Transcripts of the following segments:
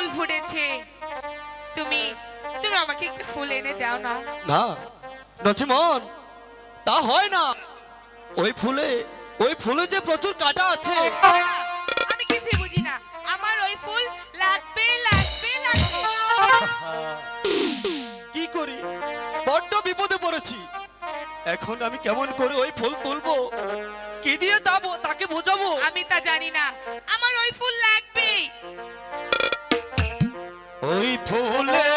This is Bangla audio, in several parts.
ফুল ফুটেছে। তুমি তুমি আমাকে একটু ফুল এনে দাও না। না নচিমন তা হয় না। ওই ফুলে ওই ফুলে যে প্রচুর কাটা আছে। আমি কিছুই বুঝি না। আমার ওই ফুল লাগবে লাগবে লাগবে। কি করি? বড্ড বিপদে পড়েছি। এখন আমি কেমন করে ওই ফুল তুলবো? কি দিয়ে তাকে বোঝাবো? আমি তা জানি না। আমার ওই ফুল লাগবে ওই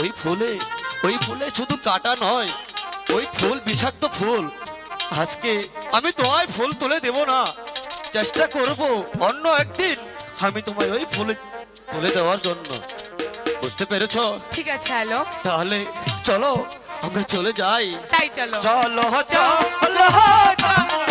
ওই ফুলে ওই ফুলে শুধু কাটা নয় ওই ফুল বিষাক্ত ফুল। আজকে আমি তোমায় ফুল তুলে দেব না চেষ্টা করব অন্য একদিন আমি তোমায় ওই ফুলে তুলে দেওয়ার জন্য। বুঝতে পেরেছ? ঠিক আছে আলো তাহলে চলো আমরা চলে যাই। তাই চলো চলো। চলো চলো।